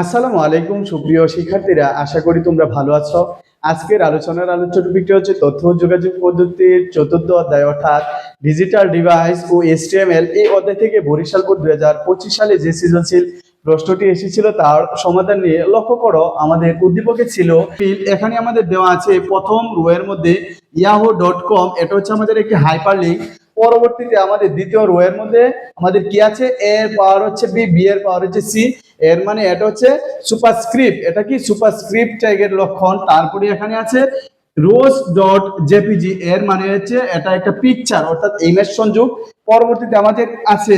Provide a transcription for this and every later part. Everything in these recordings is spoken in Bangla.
আসসালামু আলাইকুম সুপ্রিয় শিক্ষার্থীরা, আশা করি তোমরা ভালো আছো। আজকের আলোচনার আলোচ্য টপিকটি হচ্ছে তথ্য যোগাযোগ পদ্ধতির চতুর্থ অধ্যায়, অর্থাৎ ডিজিটাল ডিভাইস ও এসটিএমএল এই অধ্যায় থেকে বরিশাল বোর্ড হাজার পঁচিশ সালে যে সৃজনশীল প্রশ্নটি এসেছিল, তার সমাধান নিয়ে লক্ষ্য করো, আমাদের উদ্দীপকে ছিল এখানে আমাদের দেওয়া আছে প্রথম রোয়ের মধ্যে ইয়াহো ডট কম এটা হচ্ছে আমাদের একটি হাইপার লিঙ্ক পরবর্তীতে আমাদের দ্বিতীয় রো এর মধ্যে আমাদের কি আছে? এর পাওয়ার হচ্ছে বি বি এর পাওয়ার হচ্ছে সি। এর মানে এটা হচ্ছে সুপারস্ক্রিপ্ট এটা কি সুপারস্ক্রিপ্ট ট্যাগের লক্ষণ? তারপরে এখানে আছে রোজ ডট জেপিজি এর মানে হচ্ছে এটা একটা পিকচার অর্থাৎ ইমেজ সংযোগ। পরবর্তীতে আমাদের আছে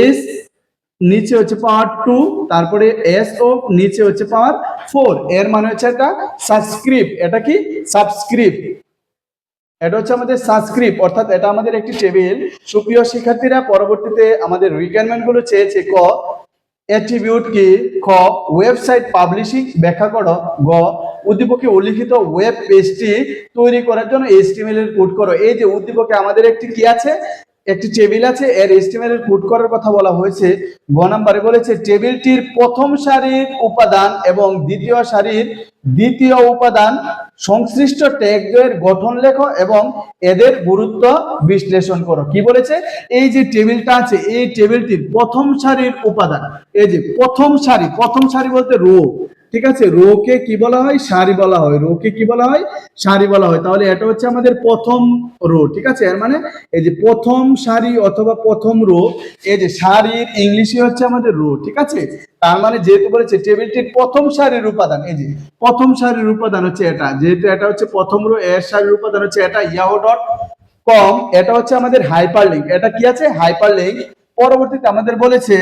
এস নিচে হচ্ছে পাওয়ার টু তারপরে এস ও নিচে হচ্ছে পাওয়ার ফোর এর মানে হচ্ছে এটা সাবস্ক্রিপ্ট এটা কি সাবস্ক্রিপ্ট এটা হচ্ছে আমাদের সাবস্ক্রিপ্ট অর্থাৎ এটা আমাদের একটি টেবিল সুপ্রিয় শিক্ষার্থীরা, পরবর্তীতে আমাদের রিকোয়ারমেন্টগুলো চেয়েছে ক। অ্যাট্রিবিউট কি? খ ওয়েবসাইট পাবলিশিং ব্যাখ্যা করো। গ, উদ্দীপকে উল্লিখিত ওয়েব পেজটি তৈরি করার জন্য এইচটিএমএল এর কোড করো। এই যে উদ্দীপকে আমাদের একটি কি আছে? একটি টেবিল আছে, এর এর কোড করার কথা বলা হয়েছে। গ নম্বরে বলেছে, টেবিলটির প্রথম সারির উপাদান এবং দ্বিতীয় সারির দ্বিতীয় উপাদান সংশ্লিষ্ট ট্যাগের গঠন লেখো এবং এদের গুরুত্ব বিশ্লেষণ করো। কি বলেছে? এই যে টেবিলটা আছে, এই টেবিলটির প্রথম সারির উপাদান, এই যে প্রথম সারি প্রথম সারি বলতে রো ঠিক আছে? রোকে কি বলা হয়? সারি বলা হয়। রোকে কি বলা হয়? সারি বলা হয়। তাহলে এটা হচ্ছে আমাদের প্রথম রো, ঠিক আছে? এর মানে এই যে প্রথম সারি অথবা প্রথম রো, এই যে সারির ইংলিশে হচ্ছে আমাদের রো, ঠিক আছে? তার মানে যেহেতু বলেছে টেবিলটির প্রথম সারির উপাদান। এই যে প্রথম সারির উপাদান হচ্ছে এটা। যেহেতু এটা হচ্ছে প্রথম রো, এর সারির উপাদান হচ্ছে এটা, ইয়াহো ডট কম। এটা হচ্ছে আমাদের হাইপার লিঙ্ক এটা কি আছে? হাইপার লিঙ্ক পরবর্তীতে আমাদের বলেছে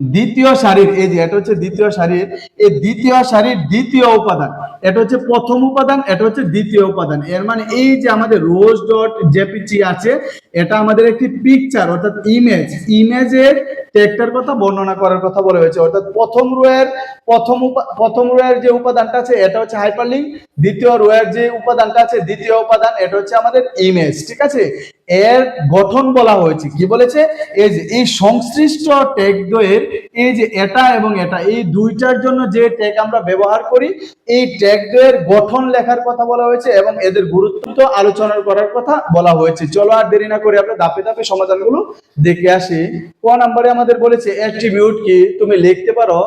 দ্বিতীয় সারির এই যে এটা হচ্ছে দ্বিতীয় সারির এই দ্বিতীয় সারির দ্বিতীয় উপাদান। এটা হচ্ছে প্রথম উপাদান, এটা হচ্ছে দ্বিতীয় উপাদান। এর মানে এই যে আমাদের রোজ ডট জেপিজি আছে, এটা আমাদের একটি পিকচার অর্থাৎ ইমেজ ইমেজের টেক্টার কথা, বর্ণনা করার কথা বলা হয়েছে। অর্থাৎ প্রথম রোয়ের প্রথম প্রথম রোয়ের যে উপাদানটা আছে, এটা হচ্ছে হাইপারলিঙ্ক দ্বিতীয় রোয়ের যে উপাদানটা আছে, দ্বিতীয় উপাদান, এটা হচ্ছে আমাদের ইমেজ ঠিক আছে? এর গঠন বলা হয়েছে। কি বলেছে? এই যে, এই সংশ্লিষ্ট ট্যাগ দ্বয়ের এই যে এটা এবং এটা, এই দুইটার জন্য যে ট্যাগ আমরা ব্যবহার করি, এই ট্যাগ দ্বয়ের গঠন লেখার কথা বলা হয়েছে এবং এদের গুরুত্ব আলোচনা করার কথা বলা হয়েছে। চলো আর দেরি না করে আমরা ধাপে ধাপে সমাধানগুলো দেখে আসি। ক নম্বরে আমাদের বলেছে অ্যাট্রিবিউট কি? তুমি লিখতে পারো।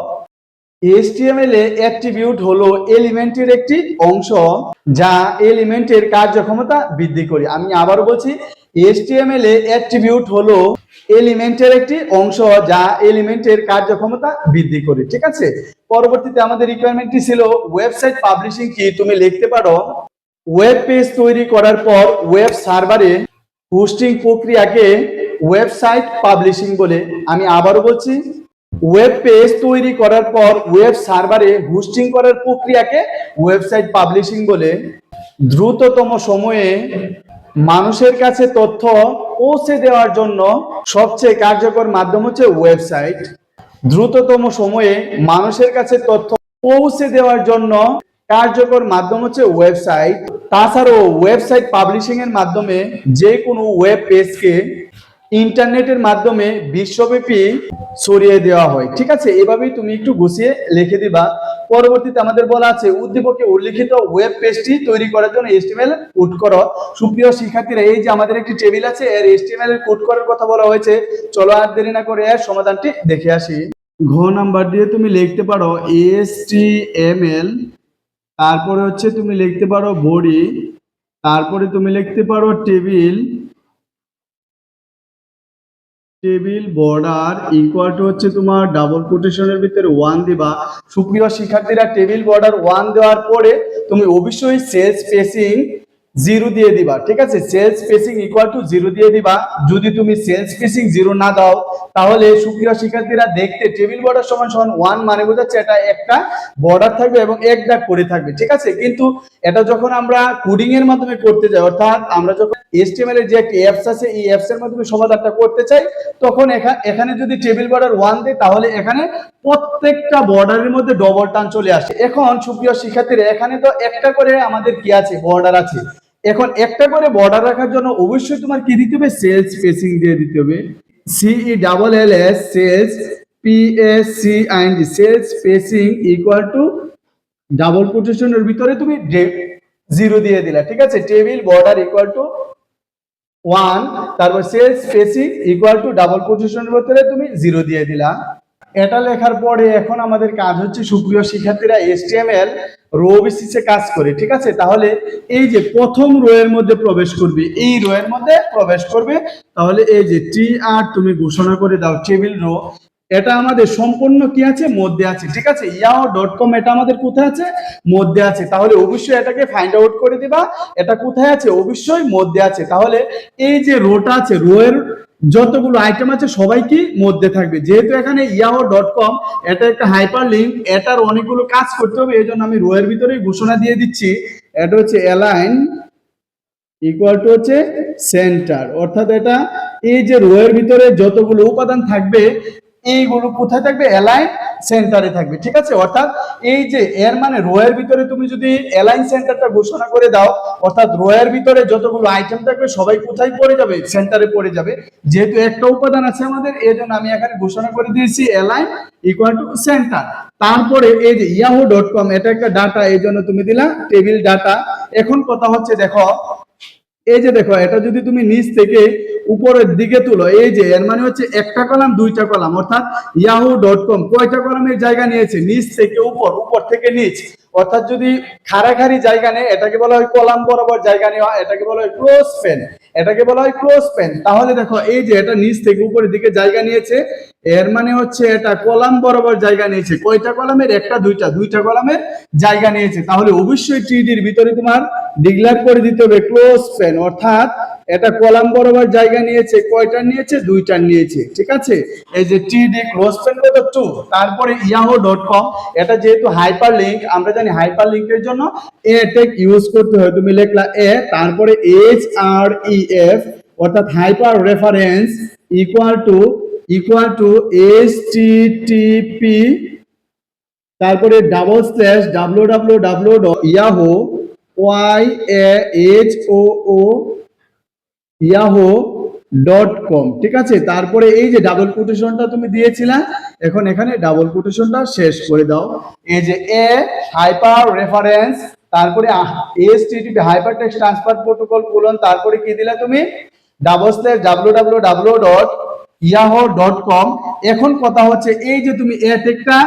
HTML এ অ্যাট্রিবিউট হলো এলিমেন্টের একটি অংশ যা এলিমেন্টের কার্যক্ষমতা বৃদ্ধি করে। আমি আবারও বলছি HTML এ অ্যাট্রিবিউট হলো এলিমেন্টের একটি অংশ যা এলিমেন্টের কার্যক্ষমতা বৃদ্ধি করে। ঠিক আছে? পরবর্তীতে আমাদের রিকোয়ারমেন্টটি ছিল ওয়েবসাইট পাবলিশিং কি তুমি লিখতে পারো ওয়েব পেজ তৈরি করার পর ওয়েব সার্ভারে হোস্টিং প্রক্রিয়াকে ওয়েবসাইট পাবলিশিং বলে। আমি আবারও বলছি ওয়েব পেজ তৈরি করার পর ওয়েব সার্ভারে হোস্টিং করার প্রক্রিয়াকে ওয়েবসাইট পাবলিশিং বলে। দ্রুততম সময়ে মানুষের কাছে তথ্য পৌঁছে দেওয়ার জন্য সবচেয়ে কার্যকর মাধ্যম হচ্ছে ওয়েবসাইট দ্রুততম সময়ে মানুষের কাছে তথ্য পৌঁছে দেওয়ার জন্য কার্যকর মাধ্যম হচ্ছে ওয়েবসাইট তাছাড়াও ওয়েবসাইট পাবলিশিং এর মাধ্যমে যে কোনো ওয়েব পেজকে ইন্টারনেটের মাধ্যমে বিশ্বব্যাপী ছড়িয়ে দেওয়া হয়। ঠিক আছে? এভাবেই তুমি একটু গুছিয়ে লিখে দিবা। পরবর্তীতে আমাদের বলা আছে, উদ্দীপকে উল্লিখিত ওয়েব পেজটি তৈরি করার জন্য এসটিএমএল কোড করো। সুপ্রিয় শিক্ষার্থীরা, এই যে আমাদের একটি টেবিল আছে, এর এসটিএমএল এর কোড করার কথা বলা হয়েছে। চলো আর দেরি না করে এর সমাধানটি দেখে আসি। ঘ নাম্বার দিয়ে তুমি লিখতে পারো এসটিএমএল তারপরে হচ্ছে তুমি লিখতে পারো বডি, তারপরে তুমি লিখতে পারো table table, border equal to হচ্ছে তোমার ডাবল কোটেশনের ভিতরে ওয়ান দিবা। সুপ্রিয় শিক্ষার্থীরা, টেবিল, বর্ডার ওয়ান দেওয়ার পরে তুমি অবশ্যই সেলস স্পেসিং জিরো দিয়ে দিবা, ঠিক আছে? Cell spacing equal to zero দিয়ে দিবা। যদি তুমি সেল স্পেসিং জিরো না দাও, তাহলে সুপ্রিয় শিক্ষার্থীরা দেখতে টেবিল বর্ডার সমান সমান ওয়ান মানে বোঝাচ্ছে এটা একটা বর্ডার থাকবে এবং এক দাগ করে থাকবে, ঠিক আছে? কিন্তু এটা যখন আমরা কোডিং এর মাধ্যমে করতে যাই, অর্থাৎ আমরা যখন HTML এর যে একটা অ্যাপস আছে, এই অ্যাপস এর মাধ্যমে সমাধানটা করতে চাই, তখন এখা- এখানে যদি টেবিল বর্ডার ওয়ান দেয় তাহলে এখানে প্রত্যেকটা বর্ডারের মধ্যে ডবল টান চলে আসে। এখন সুপ্রিয় শিক্ষার্থীরা, এখানে তো একটা করে আমাদের কি আছে? বর্ডার আছে। এখন একটা করে বর্ডার রাখার জন্য অবশ্যই তোমার কি দিতে হবে? সেলস স্পেসিং দিয়ে দিতে হবে। C E double L S cells P S C I N G cell spacing equal to double কোটেশনের ভিতরে তুমি জিরো দিয়ে দিলা, ঠিক আছে? Table border equal to one তারপর cell spacing equal to double কোটেশনের ভিতরে তুমি জিরো দিয়ে দিলা। এটা লেখার পরে এখন আমাদের কাজ হচ্ছে সুপ্রিয় শিক্ষার্থীরা এসটিএমএল রো বেসিসে কাজ করে, ঠিক আছে? তাহলে এই যে প্রথম রো এর মধ্যে প্রবেশ করবে, এই রো এর মধ্যে প্রবেশ করবে, তাহলে এই যে টি আর তুমি ঘোষণা করে দাও টেবিল রো এটা আমাদের সম্পূর্ণ কি আছে? মধ্যে আছে, ঠিক আছে? ইয়াও ডট কম এটা আমাদের কোথায় আছে? মধ্যে আছে। তাহলে অবশ্যই এটাকে ফাইন্ড আউট করে দিবা, এটা কোথায় আছে? অবশ্যই মধ্যে আছে। তাহলে এই যে রোটা আছে রো এর যতগুলো আইটেম আছে সবাই কি মধ্যে থাকবে। যেহেতু এখানে ইয়াহো ডট কম এটা একটা হাইপার লিঙ্ক এটার অনেকগুলো কাজ করতে হবে এই জন্য আমি রোয়ের ভিতরে ঘোষণা দিয়ে দিচ্ছি। এটা হচ্ছে অ্যালাইন ইকুয়াল টু হচ্ছে সেন্টার অর্থাৎ এটা এই যে রোয়ের ভিতরে যতগুলো উপাদান থাকবে এইগুলো কোথায় থাকবে? অ্যালাইন সেন্টারে থাকবে, ঠিক আছে? অর্থাৎ এই যে এর মানে রো এর ভিতরে তুমি যদি অ্যালাইন সেন্টারটা ঘোষণা করে দাও, অর্থাৎ রো এর ভিতরে যতগুলো আইটেম থাকবে, সবাই কোথায় পড়ে যাবে? সেন্টারে পড়ে যাবে। যেহেতু একটা উপাদান আছে আমাদের এই জন্য আমি এখানে ঘোষণা করে দিয়েছি অ্যালাইন ইকুয়াল টু সেন্টার তারপরে এই যে ইয়াহু ডট কম এটা একটা ডাটা এই জন্য তুমি দিলা টেবিল ডাটা এখন কথা হচ্ছে, দেখো এই যে দেখো, এটা যদি তুমি নিচ থেকে উপরের দিকে তুলো, এই যে, এর মানে হচ্ছে একটা কলাম, দুইটা কলাম, অর্থাৎ ইয়াহু ডট কম কয়টা কলামের জায়গা নিয়েছে? নিচ থেকে উপর উপর থেকে নিচ। অর্থাৎ যদি খাড়াখাড়ি জায়গা নেয়, এটাকে বলা হয় কলাম বরাবর জায়গা নেওয়া, এটাকে বলা হয় ক্লোজ পেন এটাকে বলা হয় ক্লোজ পেন তাহলে দেখো, এই যে, এটা নিচ থেকে উপরের দিকে জায়গা নিয়েছে এর মানে হচ্ছে এটা কলাম বরাবর জায়গা নিয়েছে। কয়টা কলামের? একটা, দুইটা। দুইটা কলামের জায়গা নিয়েছে। তাহলে অবশ্যই টিডির ভিতরে তোমার ডিক্লেয়ার করে দিতে হবে ক্লোজ পেন অর্থাৎ এটা কলাম বরাবর জায়গা নিয়েছে, কয়টা নিয়েছে? দুইটা নিয়েছে। ঠিক আছে? এই যে টিডি ক্লোজ পেন কত? টু তারপরে ইয়াহো ডট কম এটা যেহেতু হাইপার লিঙ্ক আমরা জানি হাইপার লিঙ্কের জন্য এ টেক ইউজ করতে হয়। তুমি লিখলা এ তারপরে এইচ আর ই এফ অর্থাৎ hyper reference equal to equal to H T T P তারপরে double slash W W dot Yahoo Y H O O Yahoo dot com ঠিক আছে? তারপরে এই যে ডাবল কোটেশনটা তুমি দিয়েছিলা, এখন এখানে ডাবল কোটেশনটা শেষ করে দাও। এই যে এ হাইপার রেফারেন্স তারপরে HTTP hyper text transfer protocol colon তারপরে কি দিলা তুমি? Double slash W W W dot Yahoo dot com এখন কথা হচ্ছে, এই যে তুমি এ টেকটা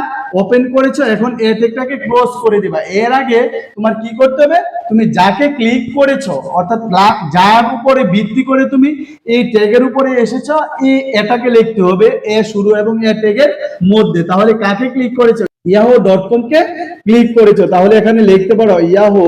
ওপেন করেছ, এখন এ টেকটাকে ক্লোজ করে দিবা। এর আগে তোমার কি করতে হবে? তুমি যাকে ক্লিক করেছ, অর্থাৎ যার উপরে ভিত্তি করে তুমি এই ট্যাগের উপরে এসেছ এই এটাকে লিখতে হবে, এ শুরু এবং এ ট্যাগের মধ্যে। তাহলে কাকে ক্লিক করেছ? ইয়াহো ডট কম কে ক্লিক করেছ। তাহলে এখানে লিখতে পারো ইয়াহো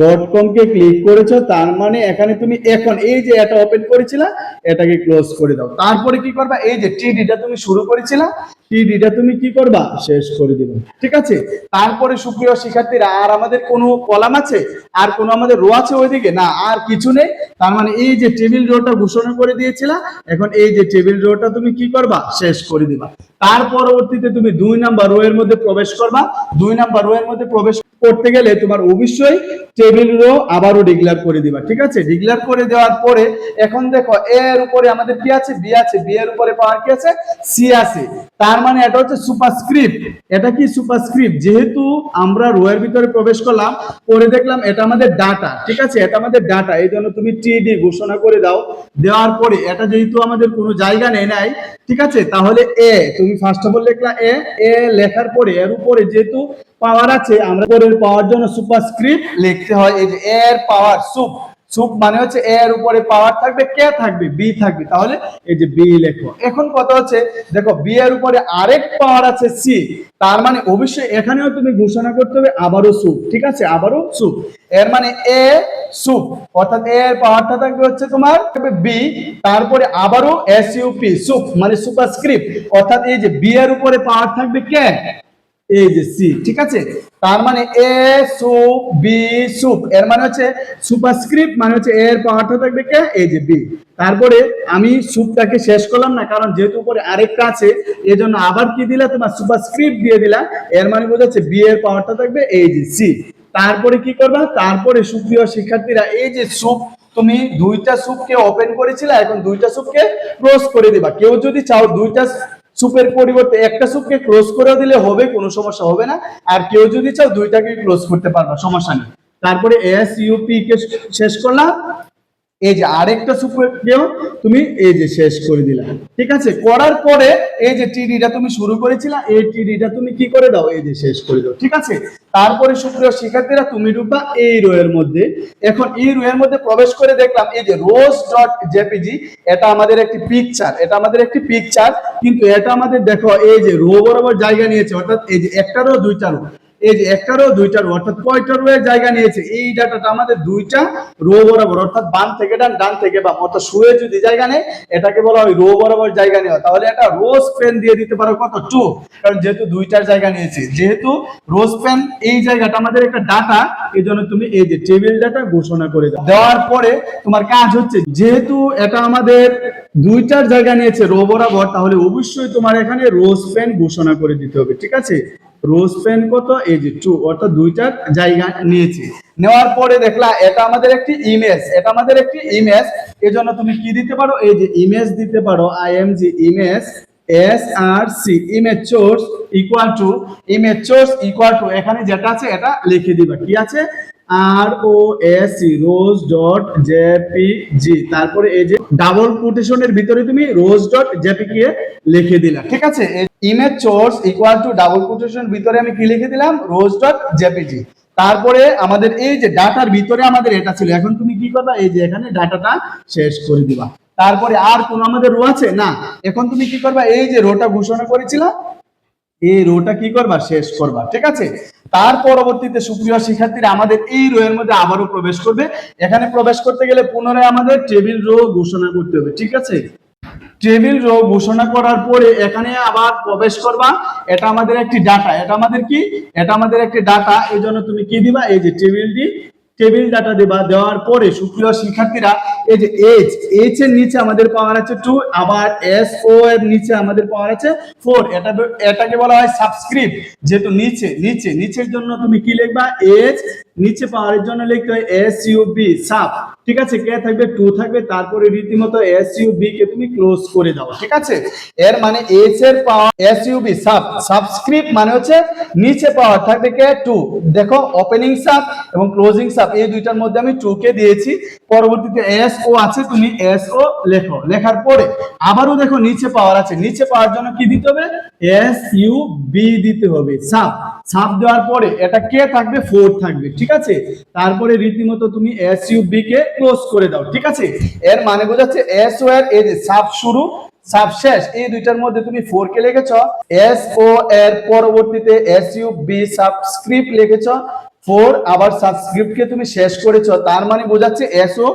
ডট কম কে ক্লিক করেছ, তার মানে এখানে তুমি এখন এই যে এটা ওপেন করেছিলা, এটাকে ক্লোজ করে দাও। তারপরে কি করবা? এই যে টিডিটা তুমি শুরু করেছিলা টিডিটা তুমি কি করবা? শেষ করে দিবে। ঠিক আছে? তারপরে সুপ্রিয় শিক্ষার্থীরা, আর আমাদের কোনো কলাম আছে? আর কোনো আমাদের রো আছে ওইদিকে? না, আর কিছু নেই। তার মানে এই যে টেবিল রোটা ঘোষণা করে দিয়েছিলা, এখন এই যে টেবিল রোটা তুমি কি করবা? শেষ করে দিবা। তার পরবর্তীতে তুমি দুই নাম্বার রো এর মধ্যে প্রবেশ করবা। দুই নাম্বার রো এর মধ্যে প্রবেশ করতে গেলে তোমার অবশ্যই টেবিল রো আবারও ডিক্লেয়ার করে দিবা, ঠিক আছে? ডিক্লেয়ার করে দেওয়ার পরে এখন দেখো এ এর উপরে আমাদের কি আছে? বি আছে। বি এর উপরে পাওয়ার কি আছে? সি আছে। তার মানে এটা হচ্ছে সুপারস্ক্রিপ্ট এটা কি সুপারস্ক্রিপ্ট যেহেতু আমরা রো এর ভিতরে প্রবেশ করলাম, পরে দেখলাম এটা আমাদের ডাটা ঠিক আছে? এটা আমাদের ডাটা এই জন্য তুমি টিডি ঘোষণা করে দাও। দেওয়ার পরে এটা যেহেতু আমাদের কোনো জায়গা নেই নাই, ঠিক আছে? তাহলে এ তুমি ফার্স্ট অফ অল লিখলা এ এ লেখার পরে এর উপরে যেহেতু পাওয়ার আছে, আমরা পরের পাওয়ার জন্য সুপারস্ক্রিপ্ট লিখতে হয়, এই যে এর পাওয়ার সুপ সুপ মানে হচ্ছে এর উপরে পাওয়ার থাকবে কে থাকবে বি থাকবে। তাহলে এই যে বি লেখো। এখন কথা হচ্ছে, দেখো বি এর উপরে আরেক পাওয়ার আছে সি তার মানে অবশ্যই এখানেও তুমি ঘোষণা করতে হবে, আবারও সুপ ঠিক আছে? আবারও সুপ এর মানে এ সুপ অর্থাৎ এর পাওয়ারটা থাকবে হচ্ছে তোমার বি তারপরে আবারও এস ইউপি সুপ মানে সুপারস্ক্রিপ্ট অর্থাৎ এই যে বি এর উপরে পাওয়ার থাকবে কে এই যে সি ঠিক আছে? তার মানে এ সুপ বি সুপ এর মানে হচ্ছে সুপারস্ক্রিপ্ট মানে হচ্ছে এর পাওয়ারটা থাকবে কে? এই যে বি তারপরে আমি সুপটাকে শেষ করলাম না, কারণ যেহেতু উপরে আরেকটা আছে এই জন্য আবার কি দিলা? তোমার সুপারস্ক্রিপ্ট দিয়ে দিলা। এর মানে বোঝাচ্ছে বি এর পাওয়ারটা থাকবে এই যে সি তারপরে কি করবা? তারপরে সুপ্রিয় শিক্ষার্থীরা, এই যে সুপ তুমি দুইটা সুপকে ওপেন করেছিলে, এখন দুইটা সুপকে ক্লোজ করে দিবা। কেউ যদি চাও দুইটা সুপের পরিবর্তে একটা সুপকে ক্লোজ করে দিলে হবে, কোনো সমস্যা হবে না। আর কেউ যদি চাও দুইটাকে ক্লোজ করতে পারবা, সমস্যা নেই। তারপরে এস ইউপি কে শেষ করলাম। এই যে আরেকটা সুপারকেও তুমি এই যে শেষ করে দিলা। ঠিক আছে? করার পরে এই যে টিডিটা তুমি শুরু করেছিলা, এই টিডিটা তুমি কি করে দাও? এই যে শেষ করে দাও। ঠিক আছে? তারপরে সুপ্রিয় শিক্ষার্থীরা, তুমি ঢুকবা এই রো এর মধ্যে। এখন এই রো এর মধ্যে প্রবেশ করে দেখলাম এই যে রোজ ডট জেপিজি এটা আমাদের একটি পিকচার এটা আমাদের একটি পিকচার কিন্তু এটা আমাদের দেখো, এই যে রো বরাবর জায়গা নিয়েছে, অর্থাৎ এই যে একটা রো দুইটা রো এই যে একটা রো দুইটা রো অর্থাৎ কয়টা রো জায়গা নিয়েছে? এই ডাটাটা আমাদের দুইটা রো বরাবর, অর্থাৎ বাম থেকে ডান ডান থেকে বাম। অর্থাৎ শুয়ে যদি জায়গা নেই, এটাকে বলা হয় রো বরাবর জায়গা নেওয়া। তাহলে পেন দিয়ে দিতে পারো কত? টু কারণ যেহেতু দুইটার জায়গা নিয়েছে, যেহেতু এই জায়গাটা আমাদের একটা ডাটা এই জন্য তুমি এই যে টেবিল ডাটা ঘোষণা করে দাও। দেওয়ার পরে তোমার কাজ হচ্ছে, যেহেতু এটা আমাদের দুইটার জায়গা নিয়েছে রো বরাবর, তাহলে অবশ্যই তোমার এখানে রোজ পেন ঘোষণা করে দিতে হবে, ঠিক আছে? রোজ পেন কত? এই যে টু অর্থাৎ দুইটা জায়গা নিয়েছি। নেওয়ার পরে দেখলা, এটা আমাদের একটি ইমেজ এটা আমাদের একটি ইমেজ এজন্য তুমি কি দিতে পারো? এই যে ইমেজ দিতে পারো I M G image S R C image source equal to image source equal to এখানে যেটা আছে, এটা লিখে দিবা। কি আছে? R O S rose dot JPG তারপরে এই যে ডাবল কোটেশনের ভিতরে তুমি রোজ ডট জেপিকে লিখে দিলা, ঠিক আছে? Image source equal to double quotation ভিতরে আমি কি লিখে দিলাম? রোজ ডট জেপিজি তারপরে আমাদের এই যে ডাটার ভিতরে আমাদের এটা ছিল, এখন তুমি কি করবা? এই যে এখানে ডাটাটা শেষ করে দিবা। তারপরে আর কোন আমাদের রো আছে? না। এখন তুমি কি করবা? এই যে রোটা ঘোষণা করেছিলা, এই রোটা কি করবা? শেষ করবা, ঠিক আছে? তার পরবর্তীতে সুপ্রিয় শিক্ষার্থীরা আমাদের এই রোয়ের মধ্যে আবারও প্রবেশ করবে। এখানে প্রবেশ করতে গেলে পুনরায় আমাদের টেবিল রো ঘোষণা করতে হবে, ঠিক আছে? টেবিল রো ঘোষণা করার পরে এখানে আবার প্রবেশ করবা। এটা আমাদের একটি ডাটা। এটা আমাদের কি? এটা আমাদের একটি ডাটা। এই জন্য তুমি কি দিবা? এই যে টেবিলটি টেবিল ডাটা দেবা, দেওয়ার পরে সুপ্রিয় শিক্ষার্থীরা, এই যে এইচ এইচ এর নিচে আমাদের পাওয়ার আছে টু আবার এস ও এর নিচে আমাদের পাওয়ার আছে ফোর এটা এটাকে বলা হয় সাবস্ক্রিপ্ট যেহেতু নিচে নিচে, নিচের জন্য তুমি কি লিখবা? এইচ নিচে পাওয়ারের জন্য লিখতে হয় এস ইউ বি সাব ঠিক আছে? কে থাকবে টু থাকবে, তারপরে রীতিমতো এস ইউ বি কে তুমি ক্লোজ করে দাও। ঠিক আছে? এর মানে এস এর power S U B sub subscript মানে হচ্ছে নিচে পাওয়ার থাকবে কে টু দেখো ওপেনিং সাব এবং ক্লোজিং সাব এই দুইটার মধ্যে আমি টু কে দিয়েছি। পরবর্তীতে এস ও আছে, তুমি এস ও লেখো। লেখার পরে আবারও দেখো নিচে পাওয়ার আছে। নিচে পাওয়ার জন্য কি দিতে হবে? এস ইউ বি দিতে হবে সাব সাব দেওয়ার পরে এটা কে থাকবে ফোর থাকবে। ঠিক আছে? তারপরে রীতিমতো তুমি এস ইউ বি কে ক্লোজ করে দাও, ঠিক আছে? এর মানে বোঝাচ্ছে এস ও এর এই যে সাব শুরু, সাব শেষ, এই দুইটার মধ্যে তুমি ফোর কে লিখেছ। এস ও এর পরবর্তীতে এস ইউ বি সাবস্ক্রিপ্ট লিখেছ। ফোর আবার সাবস্ক্রিপ্ট কে তুমি শেষ করেছ, তার মানে বোঝাচ্ছে এসও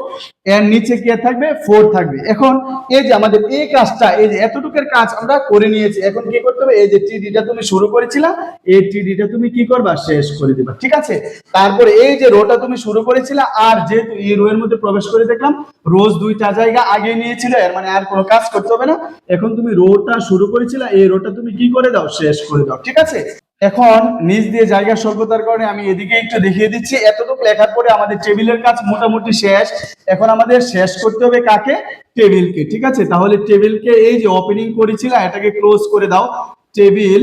এর নিচে কি থাকবে? ফোর থাকবে। এখন এই যে আমাদের এই কাজটা, এই যে এতটুকের কাজ আমরা করে নিয়েছি, এখন কি করতে হবে? এই যে টিডিটা তুমি শুরু করেছিলা, এই টিডিটা তুমি কি করবা? শেষ করে দিবা। ঠিক আছে? তারপরে এই যে রোটা তুমি শুরু করেছিলা, আর যেহেতু এই রো এর মধ্যে প্রবেশ করে দেখলাম রোজ দুইটা জায়গা আগে নিয়েছিল, এর মানে আর কোনো কাজ করতে হবে না। এখন তুমি রোটা শুরু করেছিলা, এই রোটা তুমি কি করে দাও? শেষ করে দাও। ঠিক আছে? এখন নিচ দিয়ে জায়গা স্বল্পতার কারণে আমি এদিকে একটু দেখিয়ে দিচ্ছি। এতটুকু লেখার পরে আমাদের টেবিলের কাজ মোটামুটি শেষ। এখন আমাদের শেষ করতে হবে কাকে? টেবিলকে, ঠিক আছে? তাহলে টেবিলকে এই যে ওপেনিং করেছিলাম, এটাকে ক্লোজ করে দাও। টেবিল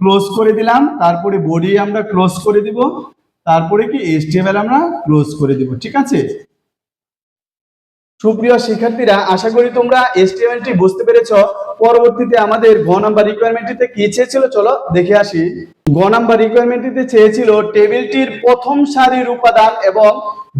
ক্লোজ করে দিলাম, তারপরে বডি আমরা ক্লোজ করে দিব। তারপরে কি? এসটিএমএল আমরা ক্লোজ করে দিব, ঠিক আছে? সুপ্রিয় শিক্ষার্থীরা, আশা করি তোমরা এসটিএমএল টি বুঝতে পেরেছ। পরবর্তীতে আমাদের ঘ নাম্বার রিকোয়ারমেন্টটিতে কি চেয়েছিল? চলো দেখে আসি। গ নাম্বার রিকোয়ারমেন্টটিতে চেয়েছিল টেবিলটির প্রথম সারির উপাদান এবং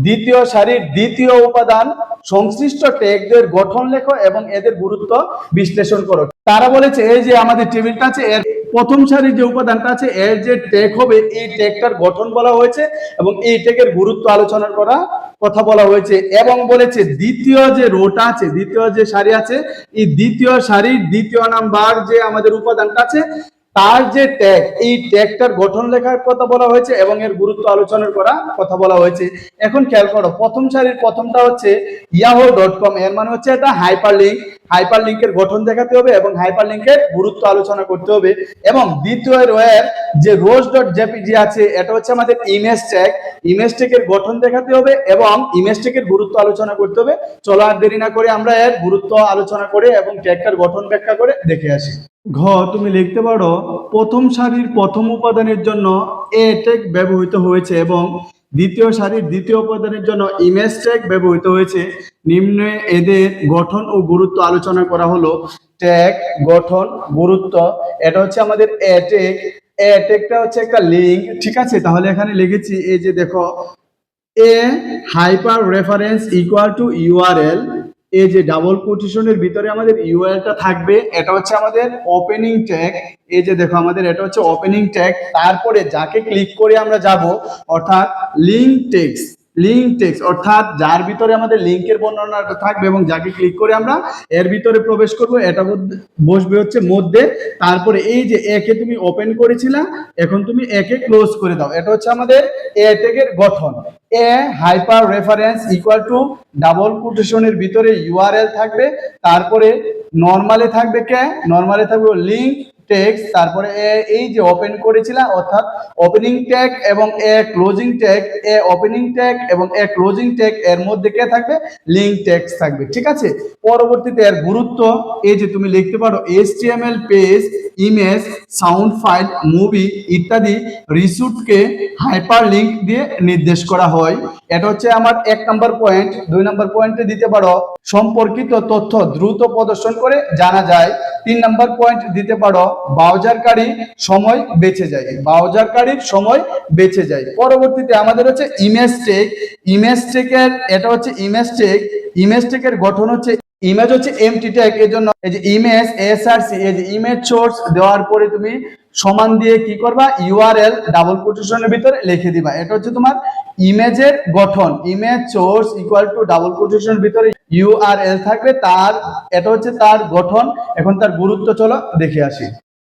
দ্বিতীয় সারির দ্বিতীয় উপাদান। সংশ্লিষ্ট ট্যাগদের গঠন লেখো এবং এদের গুরুত্ব বিশ্লেষণ করো। তারা বলেছে, এই যে আমাদের টেবিলটা আছে, এর প্রথম সারির যে উপাদানটা আছে, এর যে ট্যাগ হবে, এই ট্যাগটার গঠন বলা হয়েছে এবং এই ট্যাগের গুরুত্ব আলোচনা করা কথা বলা হয়েছে এবং বলেছে দ্বিতীয় যে রোটা আছে, দ্বিতীয় যে সারি আছে, এই দ্বিতীয় সারির দ্বিতীয় নাম্বার যে আমাদের উপাদানটা আছে তার যে ট্যাগ এই ট্যাগটার গঠন লেখার কথা বলা হয়েছে এবং এর গুরুত্ব আলোচনার করা কথা বলা হয়েছে। এখন খেয়াল করো, প্রথম সারির প্রথমটা হচ্ছে ইয়াহো ডট কম এর মানে হচ্ছে এটা হাইপার লিঙ্ক হাইপার লিঙ্কের গঠন দেখাতে হবে এবং হাইপার লিঙ্কের গুরুত্ব আলোচনা করতে হবে। এবং দ্বিতীয় রয়ের যে রোজ ডট জেপিজি আছে, এটা হচ্ছে আমাদের ইমেজ ট্যাগ ইমেজ ট্যাগের গঠন দেখাতে হবে এবং ইমেজ ট্যাগের গুরুত্ব আলোচনা করতে হবে। চলো আর দেরি না করে আমরা এর গুরুত্ব আলোচনা করে এবং ট্যাগটার গঠন ব্যাখ্যা করে দেখে আসি। ঘ, তুমি লিখতে পারো, প্রথম সারির প্রথম উপাদানের জন্য এ ট্যাগ ব্যবহৃত হয়েছে এবং দ্বিতীয় সারির দ্বিতীয় উপাদানের জন্য ইমেজ ট্যাগ ব্যবহৃত হয়েছে। নিম্নে এদের গঠন ও গুরুত্ব আলোচনা করা হলো। ট্যাগ গঠন, গুরুত্ব, এটা হচ্ছে আমাদের এ ট্যাগটা হচ্ছে একটা লিঙ্ক ঠিক আছে? তাহলে এখানে লিখেছি, এই যে দেখো A hyper reference equal to URL এই যে ডাবল কোটেশনের ভিতরে আমাদের ইউআরএলটা থাকবে, এটা হচ্ছে আমাদের ওপেনিং ট্যাগ এই যে দেখো আমাদের, এটা হচ্ছে ওপেনিং ট্যাগ তারপরে যাকে ক্লিক করে আমরা যাব, অর্থাৎ লিঙ্ক টেক্স লিঙ্ক টেক্স অর্থাৎ যার ভিতরে আমাদের লিঙ্কের বর্ণনাটা থাকবে এবং যাকে ক্লিক করে আমরা এর ভিতরে প্রবেশ করব, এটা বসবে হচ্ছে মধ্যে। তারপরে এই যে একে তুমি ওপেন করেছিলা, এখন তুমি একে ক্লোজ করে দাও। এটা হচ্ছে আমাদের এ ট্যাগের গঠন। A hyper reference equal to double কোটেশনের ভিতরে ইউআরএল থাকবে, তারপরে নর্মালে থাকবে কে? নর্মালে থাকবে লিঙ্ক টেক্স তারপরে এই যে ওপেন করেছিলাম অর্থাৎ ওপেনিং ট্যাগ এবং A closing tag A opening tag এবং এ ক্লোজিং ট্যাগ এর মধ্যে কে থাকবে? লিঙ্ক ট্যাক্স থাকবে, ঠিক আছে? পরবর্তীতে এর গুরুত্ব, এই যে তুমি লিখতে পারো HTML page image sound file movie ইত্যাদি রিসুটকে হাইপার লিঙ্ক দিয়ে নির্দেশ করা হয়। এটা হচ্ছে আমার এক নাম্বার পয়েন্ট দুই নাম্বার পয়েন্টে দিতে পারো। সম্পর্কিত তথ্য দ্রুত প্রদর্শন করে জানা যায়। তিন নাম্বার পয়েন্ট দিতে পারো। ব্রাউজারকারী সময় বেঁচে যায়। ব্রাউজারকারীর সময় বেঁচে যায়। পরবর্তীতে আমাদের হচ্ছে ইমেজ টেক ইমেজ টেকের এটা হচ্ছে ইমেজ টেক ইমেজ টেকের গঠন হচ্ছে, ইমেজ হচ্ছে এমটি ট্যাগ এর জন্য এই যে ইমেজ, এসআরসি, এই যে ইমেজ সোর্স দেওয়ার পরে তুমি সমান দিয়ে কি করবা? ইউআরএল ডাবল কোটেশনের ভিতরে লিখে দিবা। এটা হচ্ছে তোমার ইমেজের গঠন। Image source equal to double কোটেশনের ভিতরে ইউআরএল থাকবে। তার, এটা হচ্ছে তার গঠন। এখন তার গুরুত্ব চলো দেখে আসি।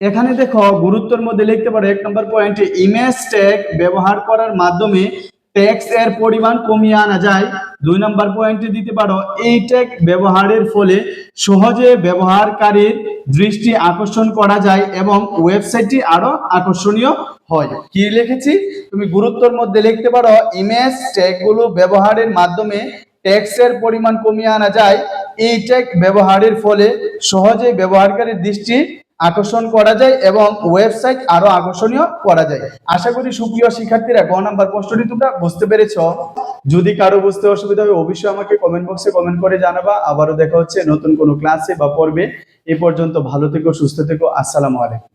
এখানে দেখো গুরুত্বের মধ্যে লিখতে পারো, এক নম্বর পয়েন্টে ইমেজ ট্যাগ ব্যবহার করার মাধ্যমে ট্যাক্স এর পরিমাণ কমিয়ে আনা যায়। দুই নম্বর পয়েন্টে দিতে পারো, এই ট্যাগ ব্যবহারের ফলে সহজে ব্যবহারকারীর দৃষ্টি আকর্ষণ করা যায় এবং ওয়েবসাইটটি আরও আকর্ষণীয় হয়। কি লিখেছি? তুমি গুরুত্বের মধ্যে লিখতে পারো ইমেজ ট্যাগগুলো ব্যবহারের মাধ্যমে ট্যাক্সের পরিমাণ কমিয়ে আনা যায়। এই ট্যাগ ব্যবহারের ফলে সহজে ব্যবহারকারীর দৃষ্টি আকর্ষণ করা যায় এবং ওয়েবসাইট আরও আকর্ষণীয় করা যায়। আশা করি সুপ্রিয় শিক্ষার্থীরা গ নাম্বার প্রশ্নটি তোমরা বুঝতে পেরেছ। যদি কারও বুঝতে অসুবিধা হয়, অবশ্যই আমাকে কমেন্ট বক্সে কমেন্ট করে জানাবা। আবারও দেখা হচ্ছে নতুন কোনো ক্লাসে বা পর্বে। এ পর্যন্ত ভালো থেকো, সুস্থ থেকো। আসসালামু আলাইকুম।